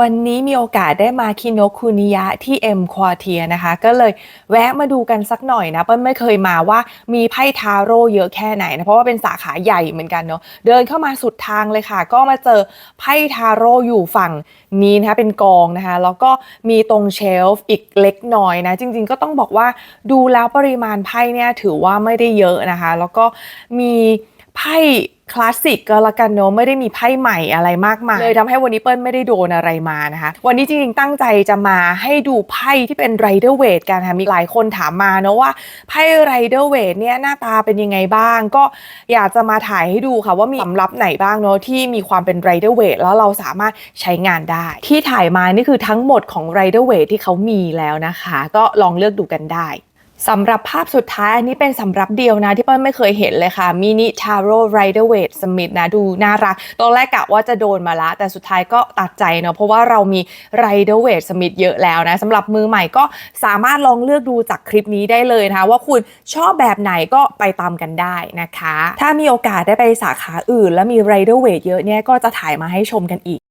วันนี้มีโอกาสได้มาคิโนคุนิยะที่เอ็มควอเทียนะคะ ก็เลยแวะมาดูกันสักหน่อยนะเปิ้ลไม่เคยมาว่ามีไพ่ทาโร่เยอะแค่ไหนนะ เพราะว่าเป็นสาขาใหญ่เหมือนกันเนาะเดินเข้ามาสุดทางเลยค่ะ ก็มาเจอไพ่ทาโร่อยู่ฝั่งนี้นะคะเป็นกองนะคะ แล้วก็มีตรงเชลฟ์อีกเล็กน้อยนะ จริงๆก็ต้องบอกว่าดูแล้วปริมาณไพ่เนี่ยถือว่าไม่ได้เยอะนะคะ แล้วก็มี ไพ่คลาสสิกก็แล้วกันเนอะไม่ได้มีไพ่ใหม่อะไรมากมายเลยทำให้วันนี้เปิ้ลไม่ได้โดนอะไรมานะคะ วันนี้จริงๆตั้งใจจะมาให้ดูไพ่ที่เป็นไรเดอร์เวทกันค่ะมีหลายคนถามมาเนอะว่าไพ่ไรเดอร์เวทเนี่ยหน้าตาเป็นยังไงบ้าง ก็อยากจะมาถ่ายให้ดูค่ะว่ามีสำรับไหนบ้างเนอะที่มีความเป็นไรเดอร์เวทแล้วเราสามารถใช้งานได้ ที่ถ่ายมานี่คือทั้งหมดของไรเดอร์เวทที่เขามีแล้วนะคะ ก็ลองเลือกดูกันได้ สำหรับภาพสุดท้ายอันนี้เป็นสำรับเดียวนะที่เปิ้ลไม่เคยเห็นเลยค่ะมินิทาโร่ไรเดอร์เวทสมิธนะดูน่ารักตอนแรกกะว่าจะโดนมาละ แต่สุดท้ายก็ตัดใจเนาะเพราะว่าเรามีไรเดอร์เวทสมิธเยอะแล้วนะสำหรับมือใหม่ก็สามารถลองเลือกดูจากคลิปนี้ได้เลยนะคะว่าคุณชอบแบบไหนก็ไปตามกันได้นะคะ ถ้ามีโอกาสได้ไปสาขาอื่น แล้วมีไรเดอร์เวทเยอะเนี่ยก็จะถ่ายมาให้ชมกันอีก